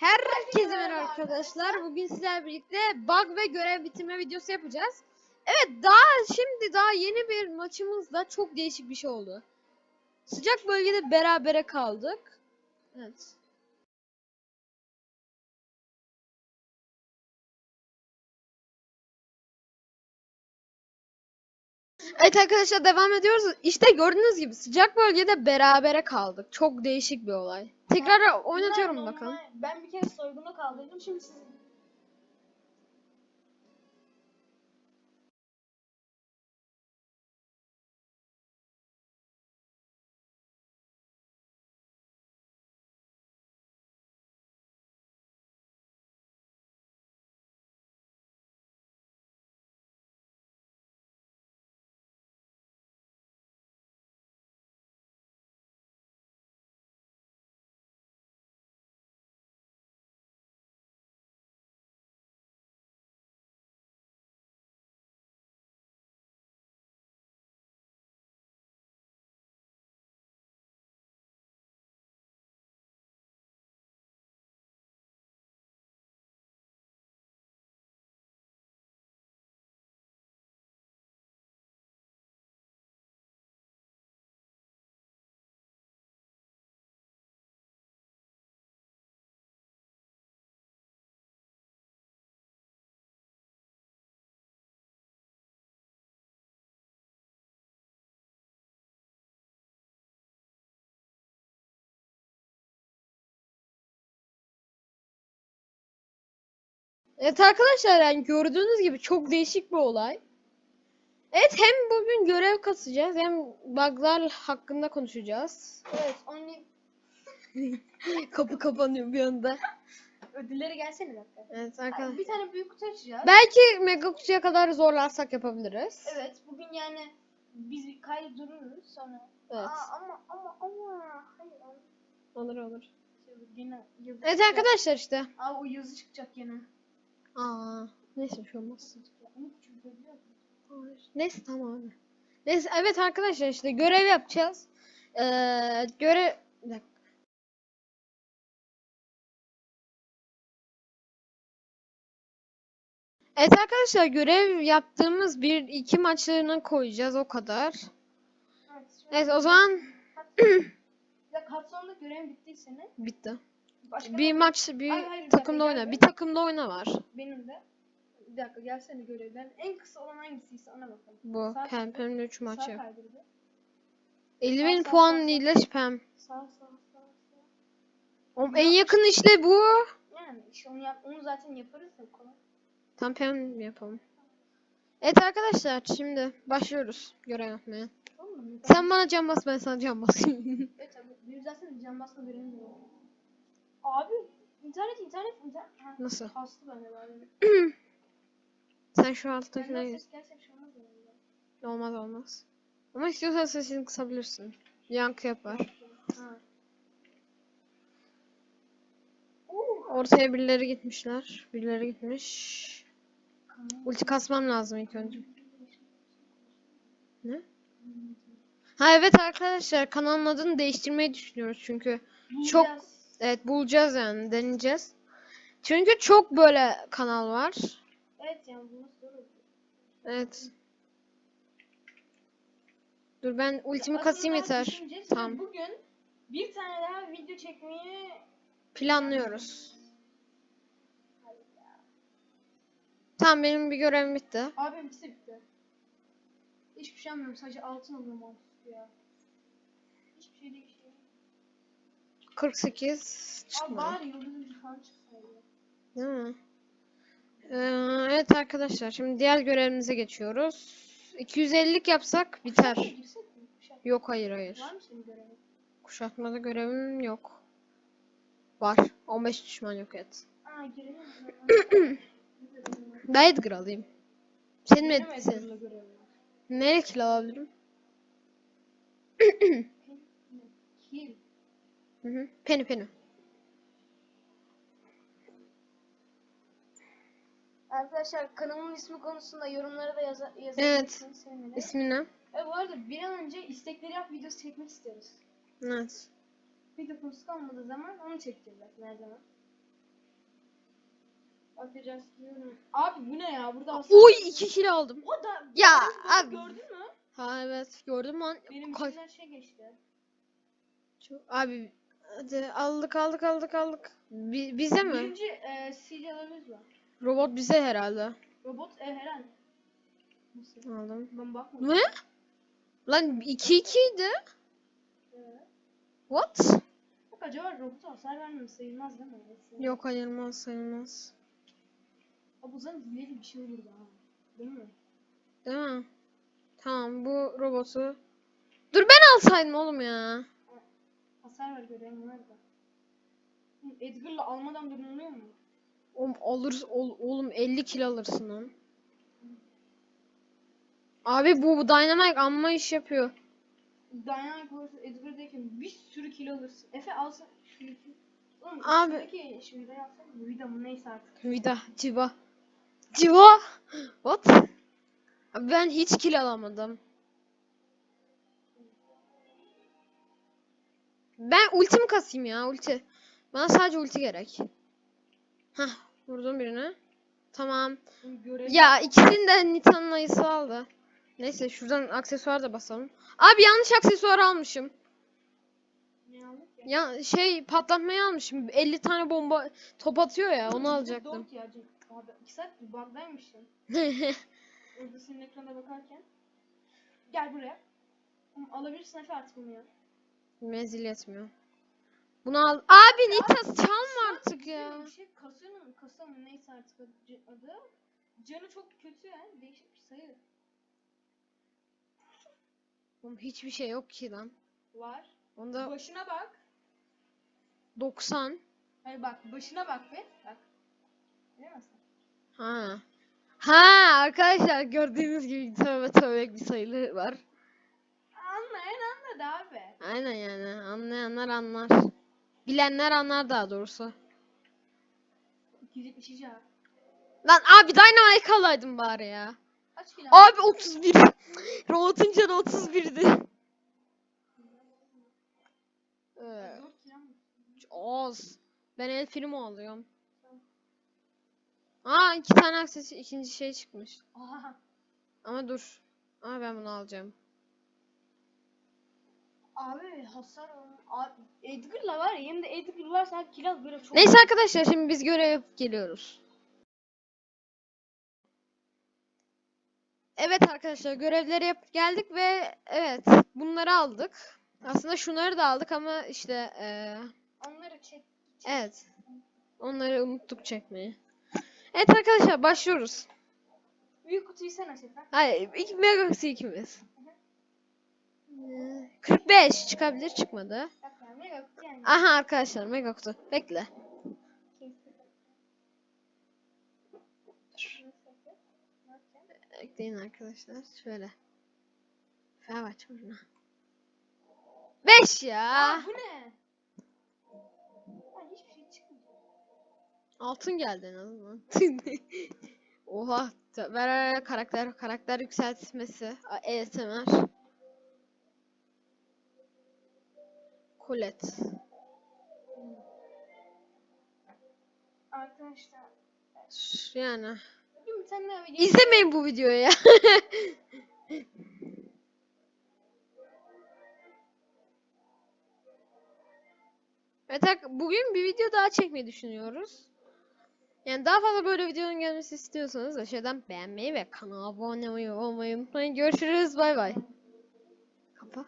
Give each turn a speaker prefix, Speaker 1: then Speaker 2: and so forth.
Speaker 1: Herkese merhaba arkadaşlar. Bugün sizlerle birlikte bug ve görev bitirme videosu yapacağız. Evet daha şimdi daha yeni bir maçımızda çok değişik bir şey oldu. Sıcak bölgede berabere kaldık. Evet. Evet arkadaşlar devam ediyoruz. İşte gördüğünüz gibi sıcak bölgede berabere kaldık. Çok değişik bir olay. Tekrar oynatıyorum bakalım.
Speaker 2: Ben bir kere soygunda kaldıydım. Şimdi siz
Speaker 1: Evet arkadaşlar yani gördüğünüz gibi çok değişik bir olay. Evet hem bugün görev kasacağız hem bug'lar hakkında konuşacağız.
Speaker 2: evet only
Speaker 1: Kapı kapanıyor bir anda.
Speaker 2: ödülleri gelsene dakika.
Speaker 1: Evet arkadaşlar.
Speaker 2: Bir tane büyük kutu açacağız.
Speaker 1: Belki mega kutuya kadar zorlarsak yapabiliriz.
Speaker 2: Evet bugün yani biz kaydı dururuz sonra.
Speaker 1: Evet.
Speaker 2: Aa, ama ama ama hayır
Speaker 1: Olur olur.
Speaker 2: şey gene yazı
Speaker 1: Evet arkadaşlar işte.
Speaker 2: Aa o yazı çıkacak gene.
Speaker 1: Aa, neyse bir şey olmaz. Hayır. Neyse tamam abi. Neyse evet arkadaşlar işte görev yapacağız. Ee, görev... Bir dakika. Evet arkadaşlar görev yaptığımız bir iki maçlarını koyacağız o kadar.
Speaker 2: Evet.
Speaker 1: Evet o zaman
Speaker 2: hafta sonunda görevin bittiyse senin.
Speaker 1: bitti.
Speaker 2: Başka
Speaker 1: Bir maç bir
Speaker 2: Hayır, hayır,
Speaker 1: takımda
Speaker 2: gel
Speaker 1: oyna.
Speaker 2: be.
Speaker 1: Bir takımda oyna var.
Speaker 2: Benim de. Bir dakika gelsene görevden. En kısa olan hangisiyse ona bakalım.
Speaker 1: Bu Pempe'nin 3
Speaker 2: Sağ
Speaker 1: maçı.
Speaker 2: kaydırdı.
Speaker 1: 50
Speaker 2: Sağ,
Speaker 1: bin puan ile Pem.
Speaker 2: Sağ sağ sağ sağ.
Speaker 1: Oğlum En yakın işte bu.
Speaker 2: Yani işte onu, yap, onu zaten yaparız ya kolay.
Speaker 1: Tam Pem yapalım. Evet arkadaşlar şimdi başlıyoruz görev yapmaya.
Speaker 2: Tamam?
Speaker 1: Sen bana can bas ben sana can basayım.
Speaker 2: Evet tabii. Benim zaten can basma görevim var. Abi internet internet internet.
Speaker 1: Nasıl?
Speaker 2: Kastı bende bari.
Speaker 1: Sen şu alttakine
Speaker 2: ses gelse bir şey olmaz.
Speaker 1: Olmaz. Ama istiyorsan sesini kısabilirsin. Yankı yapar.
Speaker 2: Ha.
Speaker 1: Ortaya birileri gitmişler. Birileri gitmiş. Ulti kasmam lazım ilk önce. Ne? Ha evet arkadaşlar kanalın adını değiştirmeyi düşünüyoruz çünkü. Çok-. Evet bulacağız yani deneyeceğiz. Çünkü çok böyle kanal var.
Speaker 2: Evet yani bu nasıl olur?
Speaker 1: Evet. Dur ben ultimi
Speaker 2: Aslında
Speaker 1: kasayım yeter. Tamam.
Speaker 2: Bugün bir tane daha video çekmeyi
Speaker 1: Planlıyoruz. Tamam benim bir görevim bitti.
Speaker 2: Abi hepsi bitti. Hiçbir şey almıyorum. Sadece altın alıyorum artık ya. Hiçbir şey değişmiyor.
Speaker 1: 48
Speaker 2: Abi
Speaker 1: çıkmadı. Değil mi? Ee, evet arkadaşlar şimdi diğer görevimize geçiyoruz. 250'lik yapsak biter. Yok hayır hayır. Kuşatmada görevim yok. Var. 15 düşman yok et. Ben Edgar alayım. Senin mi
Speaker 2: var.
Speaker 1: Nereye kill alabilirim? Hı hı. Penny penny.
Speaker 2: Arkadaşlar kanalımın ismi konusunda yorumlara da yaza
Speaker 1: Evet.
Speaker 2: yazabilirsiniz sevinirim.
Speaker 1: İsmi ne?
Speaker 2: E bu arada bir an önce istekleri yap videosu çekmek istiyoruz.
Speaker 1: Evet.
Speaker 2: Video konusu kalmadığı zaman onu çekeceğiz zaten her zaman. Bakacağız diyorum. Abi bu ne ya? Burada hasar.
Speaker 1: Oy 2 kilo aldım.
Speaker 2: O da
Speaker 1: Ya abi.
Speaker 2: gördün mü?
Speaker 1: Ha evet gördüm lan.
Speaker 2: Benim içimden şey geçti.
Speaker 1: Çok- Abi hadi aldık aldık aldık aldık. Bi- bize mi?
Speaker 2: Birinci e, silahlarımız var.
Speaker 1: Robot bize herhalde.
Speaker 2: Robot e, herhalde. Nasıl?
Speaker 1: Aldım.
Speaker 2: Ben bakmadım.
Speaker 1: Ne? Lan 2 2 idi.
Speaker 2: Evet.
Speaker 1: What?
Speaker 2: Bak acaba robot hasar vermemiz sayılmaz değil mi? Mesela.
Speaker 1: Yok sayılmaz sayılmaz.
Speaker 2: Abi o zaman hileli bir şey olurdu ha. Değil mi?
Speaker 1: Değil mi? Tamam bu robotu. Dur ben alsaydım oğlum ya.
Speaker 2: Hasar ver nerede? Hı, Edgar'la almadan duruluyor mu?
Speaker 1: Oğlum alır ol- oğlum 50 kilo alırsın lan. Abi bu, bu Dynamite amma iş yapıyor.
Speaker 2: Dynamic vs Edgar'dayken bir sürü kilo alırsın. Efe alsın şu iki. Oğlum
Speaker 1: Abi.
Speaker 2: şuradaki şu vidayı alsana. Bu vida mı neyse artık.
Speaker 1: Vida, civa. Civa? What? Abi ben hiç kilo alamadım. Ben ultimi kasayım ya ulti. Bana sadece ulti gerek. Hah vurdum birine. Tamam.
Speaker 2: Görelim.
Speaker 1: Ya ikisinin de Nita'nın ayısı aldı. Neyse şuradan aksesuar da basalım. Abi yanlış aksesuar almışım.
Speaker 2: Ya?
Speaker 1: Şey patlatmayı almışım. 50 tane bomba top atıyor ya onu alacaktım.
Speaker 2: Abi saat bug'daymışım. Orada senin ekrana bakarken. Gel buraya. Alabilirsin Efe artık bunu ya.
Speaker 1: Menzil yetmiyor. Bunu al. Abi Nita çalma artık ya.
Speaker 2: Bir şey kasıyor mu? Kasa mı? Neyse artık adı-. Canı çok kötü ya. Değişik bir sayı.
Speaker 1: Oğlum hiçbir şey yok ki lan.
Speaker 2: Var.
Speaker 1: Onda
Speaker 2: Başına bak.
Speaker 1: 90.
Speaker 2: Hayır bak başına bak be. Bak.
Speaker 1: Ha. Ha arkadaşlar gördüğünüz gibi tövbe tövbe bir sayılı var.
Speaker 2: Anladı abi.
Speaker 1: Aynen yani anlayanlar anlar. Bilenler anlar daha doğrusu.
Speaker 2: 272 ya.
Speaker 1: Lan abi Dynamite alaydım bari ya.
Speaker 2: Kaç kilo?
Speaker 1: Abi 31. Robotun canı 31'di. Ee,
Speaker 2: 4 kilo mu?
Speaker 1: az. Ben El Primo alıyorum. Aa iki tane akses ikinci şey çıkmış.
Speaker 2: Aha.
Speaker 1: Ama dur. Ama ben bunu alacağım.
Speaker 2: Abi hasar Abi Edgar'la var ya de Edgar varsa kiraz böyle çok
Speaker 1: Neyse arkadaşlar şimdi biz görev yapıp geliyoruz. Evet arkadaşlar görevleri yapıp geldik ve evet bunları aldık. Aslında şunları da aldık ama işte eee,
Speaker 2: onları çek.
Speaker 1: evet onları unuttuk çekmeyi. Evet arkadaşlar başlıyoruz.
Speaker 2: Büyük kutuyu sen aç.
Speaker 1: Hayır ilk Megax'i ikimiz. Ee, 45 çıkabilir çıkmadı.
Speaker 2: Ya.
Speaker 1: Aha arkadaşlar mega kutu. Bekle. Ekleyin arkadaşlar. Şöyle. Fenerbahçe ucuna. 5 ya.
Speaker 2: Aa, bu ne? Hiçbir şey çıkmıyor.
Speaker 1: Altın geldi en azından. Oha. Ver karakter karakter yükseltmesi. ASMR. Colette.
Speaker 2: Arkadaşlar.
Speaker 1: Yani.
Speaker 2: Bir tane daha video.
Speaker 1: İzlemeyin bu videoyu ya. Evet bugün bir video daha çekmeyi düşünüyoruz. Yani daha fazla böyle videonun gelmesi istiyorsanız aşağıdan beğenmeyi ve kanala abone olmayı unutmayın. Görüşürüz bay bay.